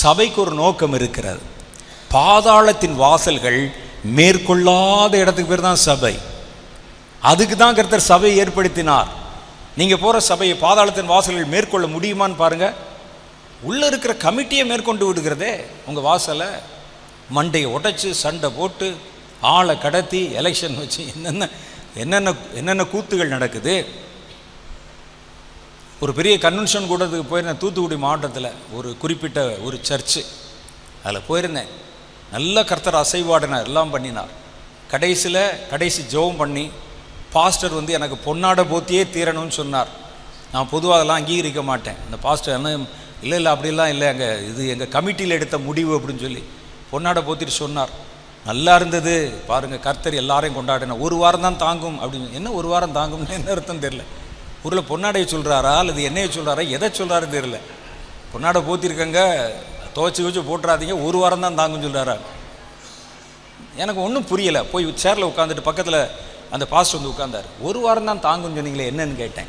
சபைக்கு ஒரு நோக்கம் இருக்கிறது. பாதாளத்தின் வாசல்கள் மேற்கொள்ளாத இடத்துக்கு பேர் தான் சபை. அதுக்கு தான் கருத்தர் சபையை ஏற்படுத்தினார். நீங்கள் போகிற சபையை பாதாளத்தின் வாசல்கள் மேற்கொள்ள முடியுமான்னு பாருங்கள் உள்ளே இருக்கிற கமிட்டியை மேற்கொண்டு விடுகிறதே. உங்கள் வாசலை மண்டையை உடைச்சி சண்டை போட்டு ஆளை கடத்தி எலெக்ஷன் வச்சு என்னென்ன என்னென்ன என்னென்ன கூத்துகள் நடக்குது? ஒரு பெரிய கன்வென்ஷன் கூட்டத்துக்கு போயிருந்தேன் தூத்துக்குடி மாவட்டத்தில். ஒரு குறிப்பிட்ட ஒரு சர்ச்சு அதில் போயிருந்தேன். நல்ல கர்த்தர் அசைவாடினார் எல்லாம் பண்ணினார். கடைசியில் கடைசி ஜெபம் பண்ணி பாஸ்டர் வந்து எனக்கு பொன்னாட போத்தியே தீரணும்னு சொன்னார். நான் பொதுவாக அதெல்லாம் அங்கீகரிக்க மாட்டேன். இந்த பாஸ்டர் என்ன இல்லை இல்லை அப்படிலாம் இல்லை. எங்கள் இது எங்கள் கமிட்டியில் எடுத்த முடிவு அப்படின்னு சொல்லி பொன்னாட போத்திட்டு சொன்னார். நல்லா இருந்தது. பாருங்கள் கர்த்தர் எல்லாரையும் கொண்டாடின ஒரு வாரம் தான் தாங்கும் அப்படின்னு. என்ன ஒரு வாரம் தாங்கும்னு என்ன அர்த்தம் தெரில ஊரில் பொன்னாடையை சொல்கிறாரா அல்லது என்னையை சொல்கிறாரா எதை சொல்கிறாரு தெரியல. பொன்னாடை போத்திருக்கங்க துவச்சி வச்சு போட்டுறாதீங்க ஒரு வாரம் தான் தாங்கும் சொல்கிறாரா எனக்கு ஒன்றும் புரியலை. போய் சேரில் உட்காந்துட்டு பக்கத்தில் அந்த பாஸ்ட் வந்து உட்காந்தார் ஒரு வாரம் தான் தாங்கும்னு சொன்னீங்களே என்னன்னு கேட்டேன்.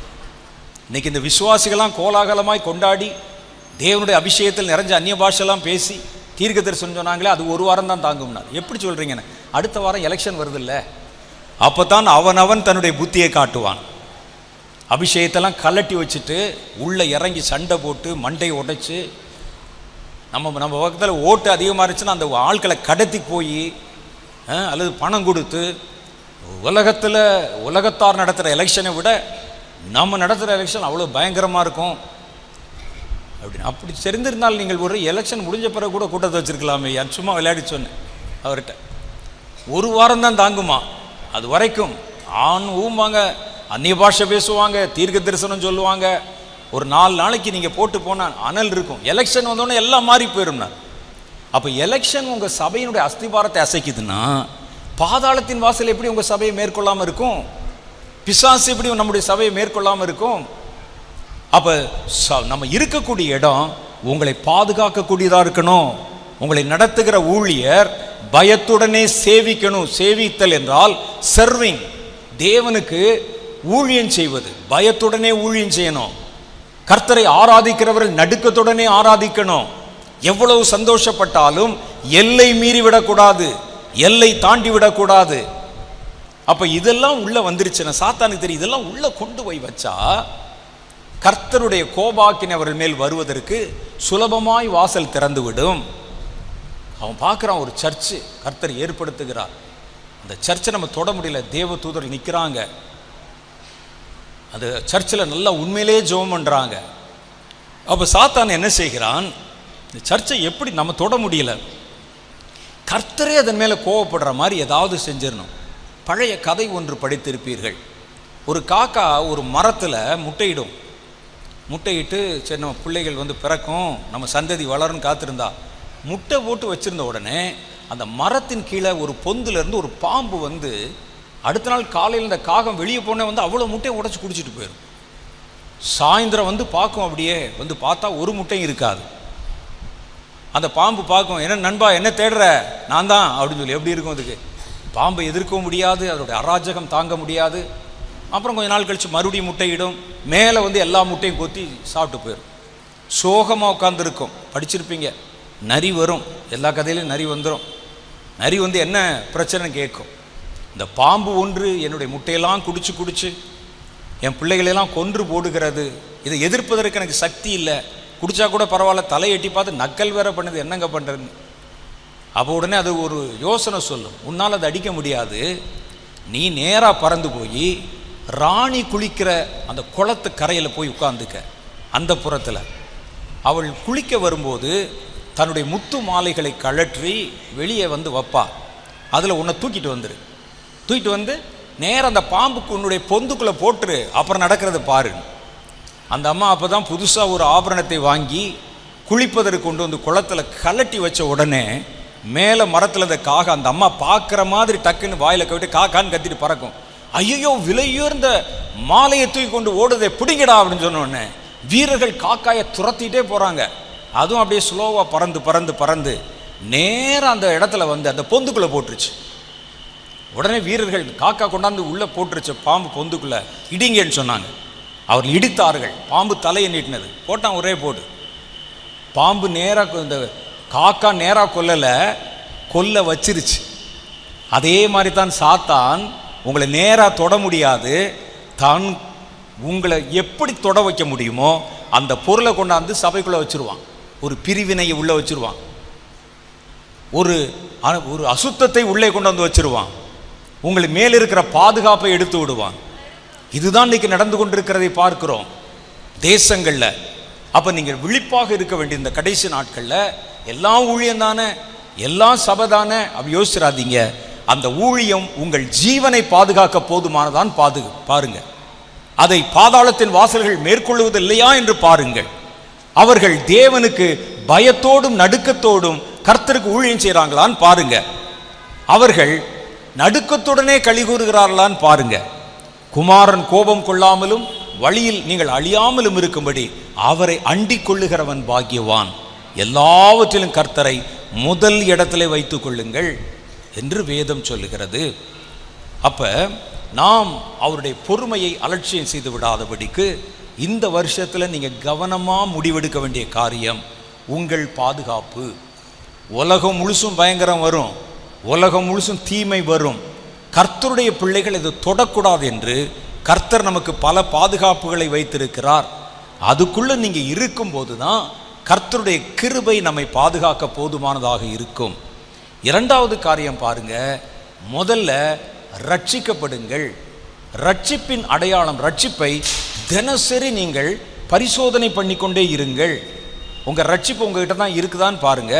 இன்னைக்கு இந்த விசுவாசிகளாம் கோலாகலமாய் கொண்டாடி தேவனுடைய அபிஷேகத்தில் நிறைஞ்ச அந்நிய பாஷெல்லாம் பேசி தீர்க்க தரிசனம் சொன்னாங்களே அது ஒரு வாரம் தான் தாங்கும்னார். எப்படி சொல்கிறீங்கன்னு அடுத்த வாரம் எலெக்ஷன் வருதில்ல. அப்போ தான் அவன் அவன் தன்னுடைய புத்தியை காட்டுவான். அபிஷேகத்தெல்லாம் கலட்டி வச்சுட்டு உள்ளே இறங்கி சண்டை போட்டு மண்டையை உடைச்சி நம்ம நம்ம பக்கத்தில் ஓட்டு அதிகமாக இருந்துச்சுன்னா அந்த ஆட்களை கடத்தி போய் அல்லது பணம் கொடுத்து உலகத்தில் உலகத்தார் நடத்துகிற எலெக்ஷனை விட நம்ம நடத்துகிற எலெக்ஷன் அவ்வளோ பயங்கரமாக இருக்கும். அப்படின்னு அப்படி தெரிந்திருந்தால் நீங்கள் ஒரு எலெக்ஷன் முடிஞ்ச பிறகு கூட கூட்டத்தை வச்சிருக்கலாமே யார் சும்மா விளையாடி சொன்னேன் அவர்கிட்ட. ஒரு வாரம் தான் தாங்குமா? அது வரைக்கும் ஆண் ஊம்பாங்க அந்நிய பாஷை பேசுவாங்க தீர்க்க தரிசனம் சொல்லுவாங்க. ஒரு நாலு நாளைக்கு நீங்கள் போட்டு போனால் அனல் இருக்கும். எலெக்ஷன் வந்தோடனே எல்லாம் மாறி போயிடும்னா அப்போ எலெக்ஷன் உங்கள் சபையினுடைய அஸ்திபாரத்தை அசைக்குதுன்னா பாதாளத்தின் வாசல் எப்படி உங்கள் சபையை மேற்கொள்ளாமல் இருக்கும்? பிசாசு எப்படி நம்முடைய சபையை மேற்கொள்ளாமல் இருக்கும்? அப்போ ச- நம்ம இருக்கக்கூடிய இடம் உங்களை பாதுகாக்கக்கூடியதாக இருக்கணும். உங்களை நடத்துகிற ஊழியர் பயத்துடனே சேவிக்கணும். சேவித்தல் என்றால் சர்விங் தேவனுக்கு ஊழியம் செய்வது. பயத்துடனே ஊழியம் செய்யணும். கர்த்தரை ஆராதிக்கிறவர்கள் நடுக்கத்துடனே ஆராதிக்கணும். எவ்வளவு சந்தோஷப்பட்டாலும் எல்லை மீறிவிடக்கூடாது எல்லை தாண்டி விடக்கூடாது. அப்போ இதெல்லாம் உள்ளே வந்துருச்சுன்னா சாத்தானுக்கு தெரியும். இதெல்லாம் உள்ளே கொண்டு போய் வச்சா கர்த்தருடைய கோபாக்கினவர்கள் மேல் வருவதற்கு சுலபமாய் வாசல் திறந்துவிடும். அவன் பார்க்குறான் ஒரு சர்ச்சு கர்த்தர் ஏற்படுத்துகிறார். அந்த சர்ச்சை நம்ம தொட முடியல. தேவ தூதர் நிற்கிறாங்க அந்த சர்ச்சில் நல்லா உண்மையிலேயே ஜெபம் பண்ணுறாங்க அப்போ சாத்தான் என்ன செய்கிறான்? இந்த சர்ச்சை எப்படி நம்ம தொட முடியல? கர்த்தரே அதன் மேலே கோவப்படுற மாதிரி ஏதாவது செஞ்சிடணும் பழைய கதை ஒன்று படித்திருப்பீர்கள். ஒரு காக்கா ஒரு மரத்தில் முட்டையிடும். முட்டையிட்டு சரி நம்ம பிள்ளைகள் வந்து பிறக்கும் நம்ம சந்ததி வளரும்னு காத்திருந்தா முட்டை போட்டு வச்சிருந்த உடனே அந்த மரத்தின் கீழே ஒரு பொந்துலேருந்து ஒரு பாம்பு வந்து அடுத்த நாள் காலையில் இந்த காகம் வெளியே போனே வந்து அவ்வளோ முட்டையை உடச்சி குடிச்சிட்டு போயிடும் சாயந்தரம் வந்து பார்க்கும் அப்படியே வந்து பார்த்தா ஒரு முட்டையும் இருக்காது. அந்த பாம்பு பார்க்கும் என்ன நண்பா என்ன தேடுற? நான் தான் அப்படின்னு சொல்லி எப்படி இருக்கும் அதுக்கு பாம்பை எதிர்க்கவும் முடியாது அதோடைய அராஜகம் தாங்க முடியாது. அப்புறம் கொஞ்ச நாள் கழித்து மறுபடியும் முட்டையிடும். மேலே வந்து எல்லா முட்டையும் கொத்தி சாப்பிட்டு போயிடும் சோகமாக உட்காந்துருக்கும் படிச்சிருப்பீங்க. நரி வரும். எல்லா கதையிலையும் நரி வந்துடும் நரி வந்து என்ன பிரச்சனைன்னு கேட்கும். இந்த பாம்பு ஒன்று என்னுடைய முட்டையெல்லாம் குடிச்சு குடிச்சு என் பிள்ளைகளெல்லாம் கொன்று போடுகிறது. இதை எதிர்ப்பதற்கு எனக்கு சக்தி இல்லை. குடித்தா கூட பரவாயில்ல தலையெட்டி பார்த்து நக்கல் வேற பண்ணுது என்னங்க பண்ணுறதுன்னு அப்போ உடனே அது ஒரு யோசனை சொல்லும். உன்னால் அதை அடிக்க முடியாது. நீ நேராக பறந்து போய் ராணி குளிக்கிற அந்த குளத்து கரையில் போய் உட்காந்துக்க அந்த புறத்தில். அவள் குளிக்க வரும்போது தன்னுடைய முத்து மாலைகளை கழற்றி வெளியே வந்து வைப்பா. அதில் உன்னை தூக்கிட்டு வந்துரு. தூக்கிட்டு வந்து நேரம் அந்த பாம்புக்கு உன்னுடைய பொந்துக்குள்ளே போட்டுரு. அப்புறம் நடக்கிறத பாரு. அந்த அம்மா அப்போ தான் புதுசாக ஒரு ஆபரணத்தை வாங்கி குளிப்பதற்கு கொண்டு வந்து குளத்துல கலட்டி வச்ச உடனே மேலே மரத்தில் அந்த காக அந்த அம்மா பார்க்குற மாதிரி டக்குன்னு வாயில் கவிட்டு காக்கான்னு கத்திட்டு பறக்கும். ஐயோ விலையுயர்ந்த மாலையை தூக்கி கொண்டு ஓடுதே பிடிங்கடா அப்படின்னு சொன்னோடனே வீரர்கள் காக்காயை துரத்திட்டே போகிறாங்க அதுவும் அப்படியே ஸ்லோவாக பறந்து பறந்து பறந்து நேராக அந்த இடத்துல வந்து அந்த பொந்துக்குள்ளே போட்டுருச்சு. உடனே வீரர்கள் காக்கா கொண்டாந்து உள்ளே போட்டுருச்ச பாம்பு பொந்துக்குள்ளே. இடிங்கன்னு சொன்னாங்க. அவர் இடித்தார்கள். பாம்பு தலையை நீட்டினது. போட்டான் ஒரே போடு பாம்பு நேராக இந்த காக்கா நேராக கொல்லலை கொல்ல வச்சிருச்சு. அதே மாதிரி தான் சாத்தான் உங்களை நேராக தொட முடியாது. தான் உங்களை எப்படி தொட வைக்க முடியுமோ அந்த பொருளை கொண்டாந்து சபைக்குள்ளே வச்சிருவான். ஒரு பிரிவினையை உள்ளே வச்சிருவான். ஒரு அ- ஒரு அசுத்தத்தை உள்ளே கொண்டு வந்து வச்சிருவான். உங்களை மேல் இருக்கிற பாதுகாப்பை எடுத்து விடுவான். இதுதான் இன்னைக்கு நடந்து கொண்டிருக்கிறதை பார்க்கிறோம். தேசங்களில். அப்போ நீங்கள் விழிப்பாக இருக்க வேண்டிய இந்த கடைசி நாட்களில் எல்லா ஊழியம் தானே எல்லாம் சபை தானே அப்படி யோசிச்சிடாதீங்க அந்த ஊழியம் உங்கள் ஜீவனை பாதுகாக்க போதுமானதான் பாது பாருங்க. அதை பாதாளத்தின் வாசல்கள் மேற்கொள்வது இல்லையா என்று பாருங்கள். அவர்கள் தேவனுக்கு பயத்தோடும் நடுக்கத்தோடும் கர்த்தருக்கு ஊழியம் செய்கிறாங்களான்னு பாருங்க. அவர்கள் நடுக்கத்துடனே களி கூறுகிறார்களான்னு பாருங்க. குமாரன் கோபம் கொள்ளாமலும் வழியில் நீங்கள் அழியாமலும் இருக்கும்படி அவரை அண்டிக் கொள்ளுகிறவன் பாக்கியவான். எல்லாவற்றிலும் கர்த்தரை முதல் இடத்திலே வைத்துக் கொள்ளுங்கள் என்று வேதம் சொல்லுகிறது. அப்ப நாம் அவருடைய பொறுமையை அலட்சியம் செய்து விடாதபடிக்கு இந்த வருஷத்தில் நீங்கள் கவனமாக முடிவெடுக்க வேண்டிய காரியம் உங்கள் பாதுகாப்பு. உலகம் முழுசும் பயங்கரம் வரும். உலகம் முழுசும் தீமை வரும். கர்த்தருடைய பிள்ளைகள் இது தொடக்கூடாது என்று கர்த்தர் நமக்கு பல பாதுகாப்புகளை வைத்திருக்கிறார். அதுக்குள்ளே நீங்கள் இருக்கும்போது தான் கர்த்தருடைய கிருபை நம்மை பாதுகாக்க போதுமானதாக இருக்கும். இரண்டாவது காரியம் பாருங்க. முதல்ல ரட்சிக்கப்படுங்கள். ரட்சிப்பின் அடையாளம் ரட்சிப்பை தினசரி நீங்கள் பரிசோதனை பண்ணிக்கொண்டே இருங்கள். உங்கள் ரட்சிப்பு உங்ககிட்ட தான் இருக்குதான்னு பாருங்க.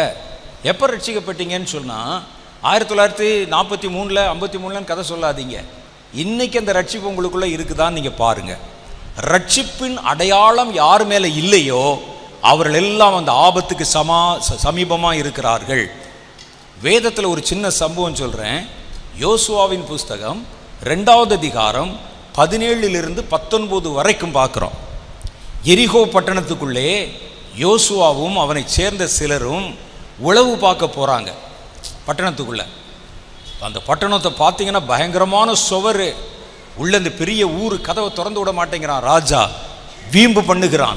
எப்போ ரட்சிக்கப்பட்டீங்கன்னு சொன்னால் ஆயிரத்தி தொள்ளாயிரத்தி நாற்பத்தி மூணில் ஐம்பத்தி மூணுலன்னு கதை சொல்லாதீங்க. இன்னைக்கு அந்த ரட்சிப்பு உங்களுக்குள்ளே இருக்குதான்னு நீங்கள் பாருங்கள் ரட்சிப்பின் அடையாளம் யார் மேலே இல்லையோ அவர்கள் எல்லாம் அந்த ஆபத்துக்கு சமா ச- இருக்கிறார்கள். வேதத்தில் ஒரு சின்ன சம்பவம் சொல்கிறேன் யோசுவாவின் புஸ்தகம் ரெண்டாவது அதிகாரம் பதினேழிலிருந்து பத்தொன்பது வரைக்கும் பார்க்குறோம். எரிகோ பட்டணத்துக்குள்ளே யோசுவாவும் அவனை சேர்ந்த சிலரும் உளவு பார்க்க போகிறாங்க பட்டணத்துக்குள்ளே. அந்த பட்டணத்தை பார்த்தீங்கன்னா பயங்கரமான சுவர். உள்ள இந்த பெரிய ஊர் கதவை திறந்து விட மாட்டேங்கிறான் ராஜா. வீம்பு பண்ணுகிறான்.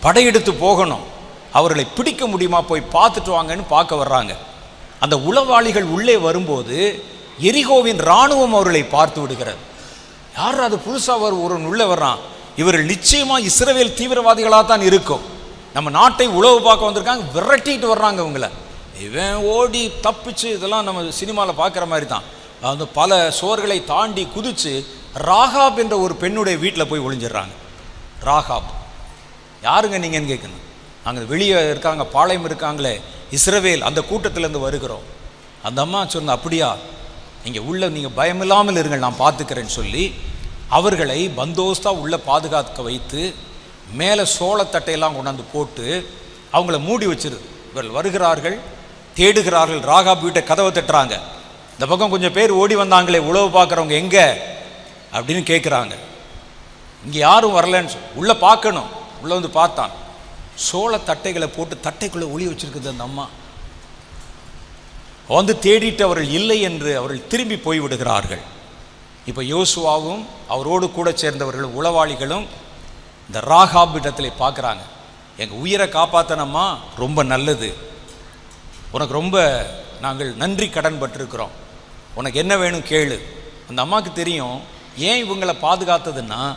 படையெடுத்து போகணும். அவர்களை பிடிக்க முடியுமா? போய் பார்த்துட்டு வாங்கன்னு பார்க்க வர்றாங்க. அந்த உளவாளிகள் உள்ளே வரும்போது எரிகோவின் இராணுவம் அவர்களை பார்த்து விடுகிறது. யார் அது? புதுசாக ஒரு ஒருவன் உள்ளே வர்றான். இவர்கள் நிச்சயமாக இஸ்ரவேல் தீவிரவாதிகளாக தான் இருக்கும். நம்ம நாட்டை உளவு பார்க்க வந்திருக்காங்க. விரட்டிட்டு வர்றாங்க இவங்கள. இவன் ஓடி தப்பிச்சு இதெல்லாம் நம்ம சினிமாவில் பார்க்குற மாதிரி தான் அந்த பல சோர்களை தாண்டி குதித்து ராகாப் என்ற ஒரு பெண்ணுடைய வீட்டில் போய் ஒளிஞ்சிடுறாங்க. ராகாப். யாருங்க நீங்கன்னு கேட்கணும். அங்கே வெளியே இருக்காங்க பாளையம் இருக்காங்களே இஸ்ரவேல் அந்த கூட்டத்திலேருந்து வருகிறோம். அந்த அம்மா சொன்ன அப்படியா? நீங்கள் உள்ள நீங்கள் பயமில்லாமல் இருங்கள் நான் பார்த்துக்கிறேன்னு சொல்லி அவர்களை பந்தோஸ்தாக உள்ளே பாதுகாக்க வைத்து மேலே சோளத்தட்டையெல்லாம் கொண்டாந்து போட்டு அவங்கள மூடி வச்சிருது இவர்கள் வருகிறார்கள் தேடுகிறார்கள். ராகாப் வீட்டை கதவை தட்டுறாங்க. இந்த பக்கம் கொஞ்சம் பேர் ஓடி வந்தாங்களே உழவு பார்க்குறவங்க எங்கே? அப்படின்னு கேட்குறாங்க இங்கே யாரும் வரலன்னு சொல் உள்ளே பார்க்கணும். உள்ளே வந்து பார்த்தான். சோள தட்டைகளை போட்டு தட்டைக்குள்ளே ஒளி வச்சுருக்குது அந்த அம்மா. வந்து தேடிட்டு அவர்கள் இல்லை என்று அவர்கள் திரும்பி போய் விடுகிறார்கள் இப்போ யோசுவாவும் அவரோடு கூட சேர்ந்தவர்களும் உளவாளிகளும் இந்த ராகாபிடத்தில் பார்க்குறாங்க. எங்கள் உயிரை காப்பாற்றினம்மா ரொம்ப நல்லது. உனக்கு ரொம்ப நாங்கள் நன்றி கடன் பட்டிருக்கிறோம். உனக்கு என்ன வேணும் கேளு. அந்த அம்மாவுக்கு தெரியும் ஏன் இவங்களை பாதுகாத்ததுன்னா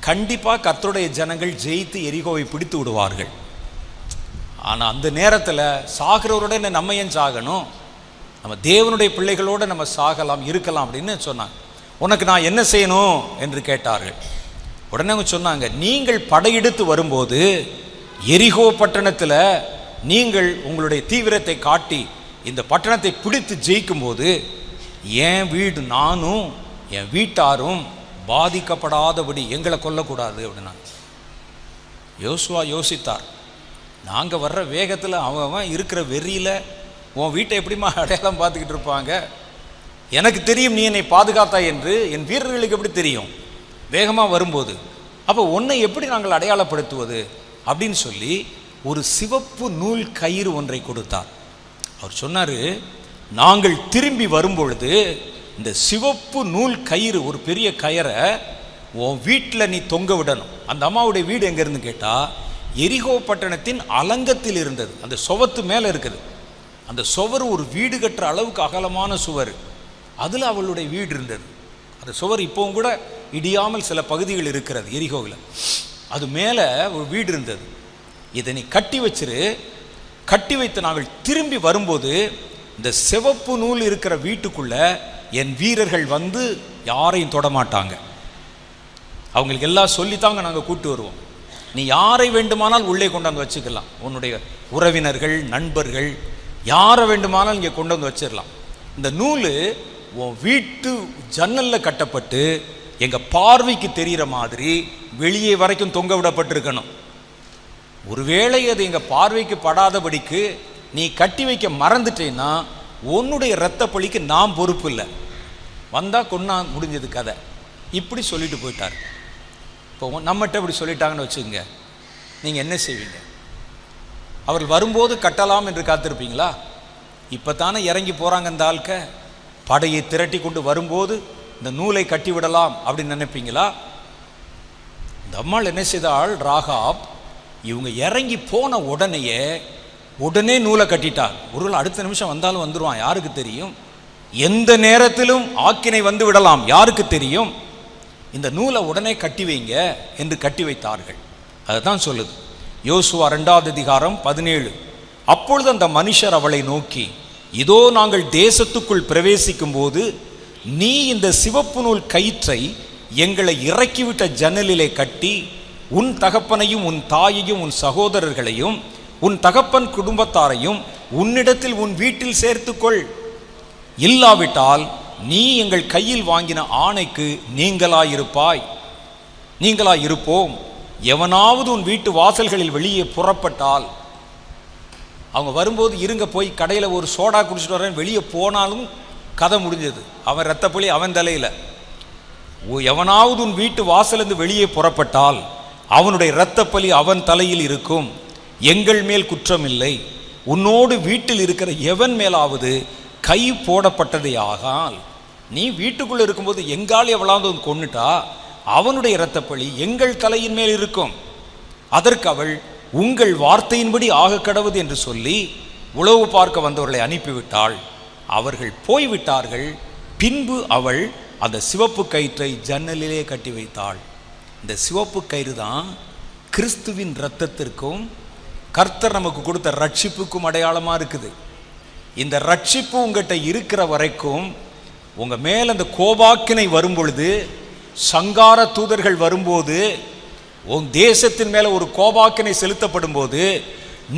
கண்டிப்பாக கர்த்தருடைய ஜனங்கள் ஜெயித்து எரிகோவை பிடித்து விடுவார்கள். ஆனால் அந்த நேரத்தில் சாகிறவரோட என்ன நம்ம ஏன் சாகணும்? நம்ம தேவனுடைய பிள்ளைகளோடு நம்ம சாகலாம் இருக்கலாம் அப்படின்னு சொன்னாங்க. உனக்கு நான் என்ன செய்யணும்? என்று கேட்டார்கள். உடனே அவங்க சொன்னாங்க நீங்கள் படையெடுத்து வரும்போது எரிகோ பட்டணத்தில் நீங்கள் உங்களுடைய தீவிரத்தை காட்டி இந்த பட்டணத்தை பிடித்து ஜெயிக்கும்போது என் வீடு நானும் என் வீட்டாரும் பாதிக்கப்படாதபடி எங்களை கொல்லக்கூடாது அப்படின்னா யோசுவா யோசித்தார். நாங்கள் வர்ற வேகத்தில் அவன் அவன் இருக்கிற வெறியில் உன் வீட்டை எப்படிம்மா அடையாளம் பார்த்துக்கிட்டு இருப்பாங்க? எனக்கு தெரியும் நீ என்னை பாதுகாத்தா என்று என் வீரர்களுக்கு எப்படி தெரியும்? வேகமாக வரும்போது அப்போ உன்னை எப்படி நாங்கள் அடையாளப்படுத்துவது? அப்படின்னு சொல்லி ஒரு சிவப்பு நூல் கயிறு ஒன்றை கொடுத்தார். அவர் சொன்னார் நாங்கள் திரும்பி வரும்பொழுது இந்த சிவப்பு நூல் கயிறு ஒரு பெரிய கயரை உன் வீட்டில் நீ தொங்க விடணும். அந்த அம்மாவுடைய வீடு எங்கேருந்து கேட்டால் எரிகோ பட்டணத்தின் அலங்கத்தில் இருந்தது. அந்த சுவத்து மேலே இருக்குது. அந்த சுவர் ஒரு வீடு கட்டுற அளவுக்கு அகலமான சுவர். அதில் அவளுடைய வீடு இருந்தது. அந்த சுவர் இப்போவும் கூட இடியாமல் சில பகுதிகள் இருக்கிறது எரிகோவில். அது மேலே ஒரு வீடு இருந்தது. இதை நீ கட்டி வச்சிரு. கட்டி வைத்து நாங்கள் திரும்பி வரும்போது இந்த சிவப்பு நூல் இருக்கிற வீட்டுக்குள்ள என் வீரர்கள் வந்து யாரையும் தொடமாட்டாங்க அவங்களுக்கு எல்லாம் சொல்லித்தாங்க நாங்கள் கூட்டு வருவோம். நீ யாரை வேண்டுமானால் உள்ளே கொண்டாந்து வச்சுக்கலாம். உன்னுடைய உறவினர்கள் நண்பர்கள் யாரை வேண்டுமானால் இங்கே கொண்டு வந்து வச்சிடலாம். இந்த நூல் உன் வீட்டு ஜன்னலில் கட்டப்பட்டு எங்கள் பார்வைக்கு தெரிகிற மாதிரி வெளியே வரைக்கும் தொங்க விடப்பட்டிருக்கணும். ஒருவேளை அது எங்கள் பார்வைக்கு படாதபடிக்கு நீ கட்டி வைக்க மறந்துட்டேன்னா உன்னுடைய இரத்த பழிக்கு நான் பொறுப்பு இல்லை. வந்தால் கொன்னா முடிஞ்சது கதை. இப்படி சொல்லிட்டு போயிட்டார். இப்போ நம்மகிட்ட இப்படி சொல்லிட்டாங்கன்னு வச்சுக்கோங்க. நீங்கள் என்ன செய்வீங்க? அவர்கள் வரும்போது கட்டலாம் என்று காத்திருப்பீங்களா? இப்போ தானே இறங்கி போகிறாங்க இந்த ஆள்க. படையை திரட்டி கொண்டு வரும்போது இந்த நூலை கட்டிவிடலாம் அப்படின்னு நினைப்பீங்களா? இந்த அம்மாள் என்ன செய்தாள்? ராகாப் இவங்க இறங்கி போன உடனேயே உடனே நூலை கட்டிட்டார் ஒருவேளை அடுத்த நிமிஷம் வந்தாலும் வந்துடுவான் யாருக்கு தெரியும்? எந்த நேரத்திலும் ஆக்கினை வந்து விடலாம் யாருக்கு தெரியும்? இந்த நூலை உடனே கட்டி வைங்க என்று கட்டி வைத்தார்கள். அதுதான் சொல்லுது. யோசுவா ரெண்டாவது அதிகாரம் பதினேழு. அப்பொழுது அந்த மனுஷர் அவளை நோக்கி இதோ நாங்கள் தேசத்துக்குள் பிரவேசிக்கும் போது நீ இந்த சிவப்பு நூல் கயிற்றை எங்களை இறக்கிவிட்ட ஜன்னலிலே கட்டி உன் தகப்பனையும் உன் தாயையும் உன் சகோதரர்களையும் உன் தகப்பன் குடும்பத்தாரையும் உன்னிடத்தில் உன் வீட்டில் சேர்த்துக்கொள். இல்லாவிட்டால் நீ எங்கள் கையில் வாங்கின ஆணைக்கு நீங்களாயிருப்பாய். நீங்களாயிருப்போம். எவனாவது உன் வீட்டு வாசல்களில் வெளியே புறப்பட்டால் அவங்க வரும்போது இருங்க போய் கடையில் ஒரு சோடா குடிச்சிட்டு வரேன் வெளியே போனாலும் கதை முடிஞ்சது. அவன் ரத்தப்பொழி அவன் தலையில். எவனாவது உன் வீட்டு வாசலேருந்து வெளியே புறப்பட்டால் அவனுடைய இரத்தப்பலி அவன் தலையில் இருக்கும். எங்கள் மேல் குற்றம் இல்லை உன்னோடு வீட்டில் இருக்கிற எவன் மேலாவது கை போடப்பட்டதே ஆகால். நீ வீட்டுக்குள்ளே இருக்கும்போது எங்கால் எவளாவது வந்து கொன்னுட்டா அவனுடைய இரத்தப்பழி எங்கள் தலையின் மேல் இருக்கும். அதற்கு அவள் உங்கள் வார்த்தையின்படி ஆக கடவுது என்று சொல்லி உளவு பார்க்க வந்தவர்களை அனுப்பிவிட்டாள். அவர்கள் போய்விட்டார்கள். பின்பு அவள் அந்த சிவப்பு கயிற்றை ஜன்னலிலே கட்டி வைத்தாள். இந்த சிவப்பு கயிறு தான் கிறிஸ்துவின் இரத்தத்திற்கும் கர்த்தர் நமக்கு கொடுத்த ரட்சிப்புக்கும் அடையாளமாக இருக்குது. இந்த ரட்சிப்பு உங்கள்கிட்ட இருக்கிற வரைக்கும் உங்கள் மேல் அந்த கோபாக்கினை வரும்பொழுது சங்கார தூதர்கள் வரும்போது உன் தேசத்தின் மேலே ஒரு கோபாக்கினை செலுத்தப்படும் போது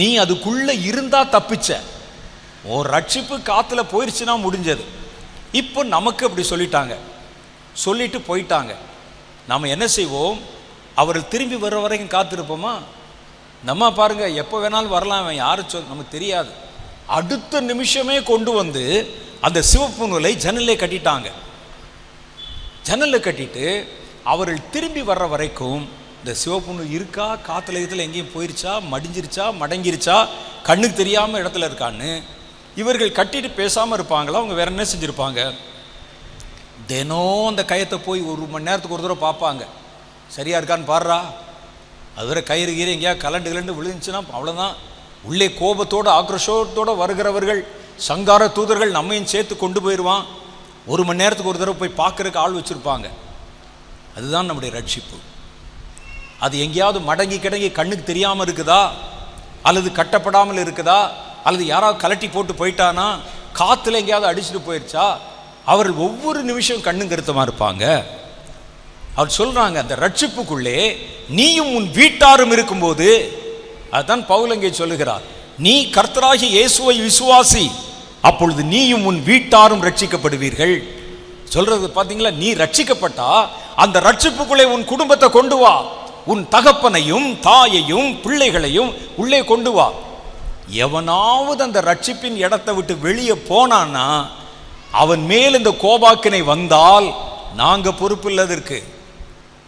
நீ அதுக்குள்ளே இருந்தால் தப்பிச்ச. உன் ரட்சிப்பு காற்றுல போயிடுச்சுன்னா முடிஞ்சது. இப்போ நமக்கு அப்படி சொல்லிட்டாங்க. சொல்லிட்டு போயிட்டாங்க. நாம் என்ன செய்வோம்? அவர்கள் திரும்பி வர்ற வரைக்கும் காத்திருப்போமா? நம்ம பாருங்கள் எப்போ வேணாலும் வரலாம் அவன் யாரு சொல் நமக்கு தெரியாது. அடுத்த நிமிஷமே கொண்டு வந்து அந்த சிவப்பு நூலை ஜன்னலே கட்டிட்டாங்க. ஜன்னலில் கட்டிட்டு அவர்கள் திரும்பி வர்ற வரைக்கும் இந்த சிவப்பு நூல் இருக்கா? காற்றுல இடத்துல எங்கேயும் போயிருச்சா? மடிஞ்சிருச்சா? மடங்கிருச்சா? கண்ணுக்கு தெரியாமல் இடத்துல இருக்கான்னு இவர்கள் கட்டிட்டு பேசாமல் இருப்பாங்களா? அவங்க வேற என்ன செஞ்சுருப்பாங்க? தினம் அந்த கயத்தை போய் ஒரு மணி நேரத்துக்கு ஒரு தடவை பார்ப்பாங்க. சரியா இருக்கான்னு பாடுறா அது வரை கயிறு கீரை எங்கேயா கலண்டு கலண்டு விழுந்துச்சுன்னா அவ்வளோதான் உள்ளே கோபத்தோடு ஆக்ரோஷத்தோடு வருகிறவர்கள் சங்கார தூதர்கள் நம்மையும் சேர்த்து கொண்டு போயிடுவான் ஒரு மணி நேரத்துக்கு ஒரு தடவை போய் பார்க்கறதுக்கு ஆள் வச்சுருப்பாங்க. அதுதான் நம்முடைய ரட்சிப்பு. அது எங்கேயாவது மடங்கி கிடங்கி கண்ணுக்கு தெரியாமல் இருக்குதா? அல்லது கட்டப்படாமல் இருக்குதா? அல்லது யாராவது கலட்டி போட்டு போயிட்டானா? காற்றுல எங்கேயாவது அடிச்சுட்டு போயிடுச்சா அவர்கள் ஒவ்வொரு நிமிஷம் கண்ணும் கருத்தமாக இருப்பாங்க. அவர் சொல்கிறாங்க அந்த ரட்சிப்புக்குள்ளே நீயும் உன் வீட்டாரும் இருக்கும்போது அதுதான் பவுலங்கை சொல்லுகிறார். நீ கர்த்தராகி இயேசுவை விசுவாசி அப்பொழுது நீயும் உன் வீட்டாரும் ரட்சிக்கப்படுவீர்கள். சொல்றது பார்த்தீங்களா நீ ரட்சிக்கப்பட்டா அந்த ரட்சிப்புக்குள்ளே உன் குடும்பத்தை கொண்டு வா. உன் தகப்பனையும் தாயையும் பிள்ளைகளையும் உள்ளே கொண்டு வா. எவனாவது அந்த ரட்சிப்பின் இடத்தை விட்டு வெளியே போனான்னா அவன் மேல் இந்த கோபாக்கினை வந்தால் நாங்க பொறுப்பில்லதற்கு.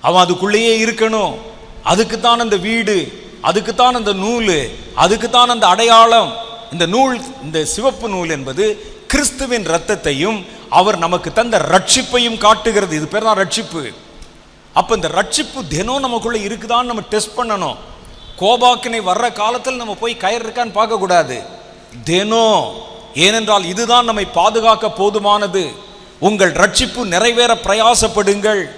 அவன் அதுக்குள்ளேயே இருக்கணும். அதுக்குத்தான் அந்த வீடு அதுக்குத்தான் அந்த நூல் அதுக்குத்தான் அந்த அடையாளம். இந்த நூல் இந்த சிவப்பு நூல் என்பது கிறிஸ்துவின் ரத்தத்தையும் அவர் நமக்கு தந்த ரட்சிப்பையும் காட்டுகிறது. இது பேர் தான் ரட்சிப்பு அப்போ இந்த ரட்சிப்பு தினம் நமக்குள்ளே இருக்குதான்னு நம்ம டெஸ்ட் பண்ணணும். கோபாக்கினை வர்ற காலத்தில் நம்ம போய் கயிறு இருக்கான்னு பார்க்கக்கூடாது. தினம். ஏனென்றால் இதுதான் நம்மை பாதுகாக்க போதுமானது. உங்கள் ரட்சிப்பு நிறைவேற பிரயாசப்படுங்கள்.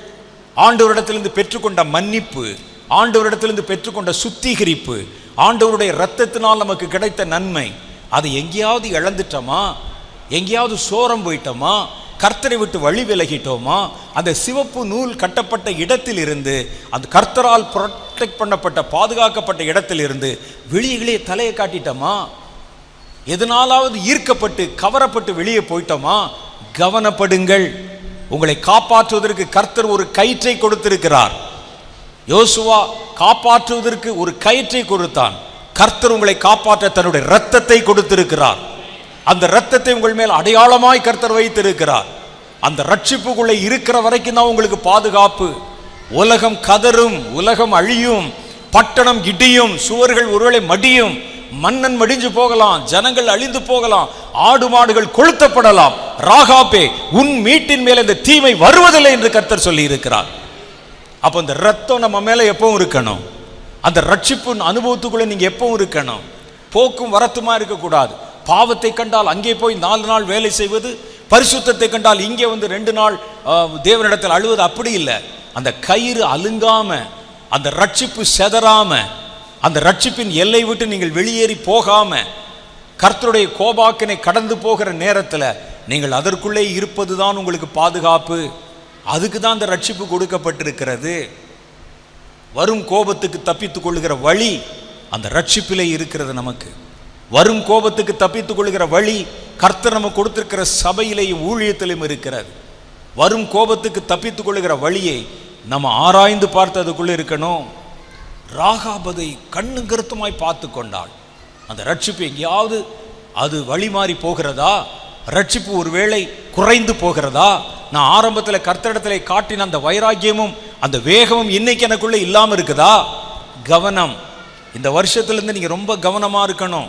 ஆண்டவரிடத்திலிருந்து பெற்றுக்கொண்ட மன்னிப்பு ஆண்டவரிடத்திலிருந்து பெற்றுக்கொண்ட சுத்திகரிப்பு ஆண்டவருடைய இரத்தத்தினால் நமக்கு கிடைத்த நன்மை அது எங்கேயாவது இழந்துட்டோமா? எங்கேயாவது சோரம் போயிட்டோமா? கர்த்தரை விட்டு வழி விலகிட்டோமா? அந்த சிவப்பு நூல் கட்டப்பட்ட இடத்தில் இருந்து அந்த கர்த்தரால் ப்ரொடெக்ட் பண்ணப்பட்ட பாதுகாக்கப்பட்ட இடத்தில் இருந்து வெளியிலே தலையை காட்டிட்டோமா? எதனாலாவது ஈர்க்கப்பட்டு கவரப்பட்டு வெளியே போயிட்டோமா? கவனப்படுங்கள். உங்களை காப்பாற்றுவதற்கு கர்த்தர் ஒரு கயிற்றை கொடுத்திருக்கிறார். யோசுவா காப்பாற்றுவதற்கு ஒரு கயிற்றை கொடுத்தான். கர்த்தர் உங்களை காப்பாற்ற தன்னுடைய ரத்தத்தை கொடுத்திருக்கிறார். அந்த ரத்தத்தை உங்கள் மேல் அடையாளமாய் கர்த்தர் வைத்திருக்கிறார். அந்த ரட்சிப்புக்குள்ளே இருக்கிற வரைக்கும் தான் உங்களுக்கு பாதுகாப்பு. உலகம் கதரும் உலகம் அழியும் பட்டணம் இடியும் சுவர்கள் ஒருவேளை மடியும். மன்னன் மடிஞ்சு போகலாம் ஜனங்கள் அழிந்து போகலாம் ஆடு மாடுகள் கொளுத்தப்படலாம். ராகாப்பே உன் மீட்டின் மேல இந்த தீமை வருவதில்லை என்று கர்த்தர் சொல்லி இருக்கிறார் அப்போ இந்த ரத்தம் நம்ம மேல எப்பவும் இருக்கணும். அந்த ரட்சிப்பு அனுபவத்துக்குள்ள நீங்க எப்பவும் இருக்கணும். போக்கும் வரத்துமா இருக்கக்கூடாது. பாவத்தை கண்டால் அங்கே போய் நாலு நாள் வேலை செய்வது பரிசுத்தத்தை கண்டால் இங்கே வந்து ரெண்டு நாள் தேவனிடத்தில் அழுவது அப்படி இல்லை. அந்த கயிறு அலுங்காம அந்த ரட்சிப்பு செதறாமல் அந்த ரட்சிப்பின் எல்லை விட்டு நீங்கள் வெளியேறி போகாமல் கர்த்தருடைய கோபாக்கினை கடந்து போகிற நேரத்தில் நீங்கள் அதற்குள்ளே இருப்பது தான் உங்களுக்கு பாதுகாப்பு. அதுக்கு தான் அந்த ரட்சிப்பு கொடுக்கப்பட்டிருக்கிறது. வரும் கோபத்துக்கு தப்பித்துக் கொள்கிற வழி அந்த ரட்சிப்பிலே இருக்கிறது நமக்கு. வரும் கோபத்துக்கு தப்பித்துக் கொள்கிற வழி கர்த்தர் நமக்கு கொடுத்திருக்கிற சபையிலேயும் ஊழியத்திலும் இருக்கிறது. வரும் கோபத்துக்கு தப்பித்துக் கொள்கிற வழியை நம்ம ஆராய்ந்து பார்த்து அதுக்குள்ளே இருக்கணும். ராகாபதை கண்ணு கருத்துமாய் பார்த்து கொண்டாள் அந்த ரட்சிப்பு எங்கேயாவது அது வழி மாறி போகிறதா? ரட்சிப்பு ஒருவேளை குறைந்து போகிறதா? நான் ஆரம்பத்தில் கர்த்தடத்தில் காட்டின அந்த வைராக்கியமும் அந்த வேகமும் இன்னைக்கு எனக்குள்ளே இல்லாமல் இருக்குதா? கவனம். இந்த வருஷத்துலேருந்து நீங்கள் ரொம்ப கவனமாக இருக்கணும்.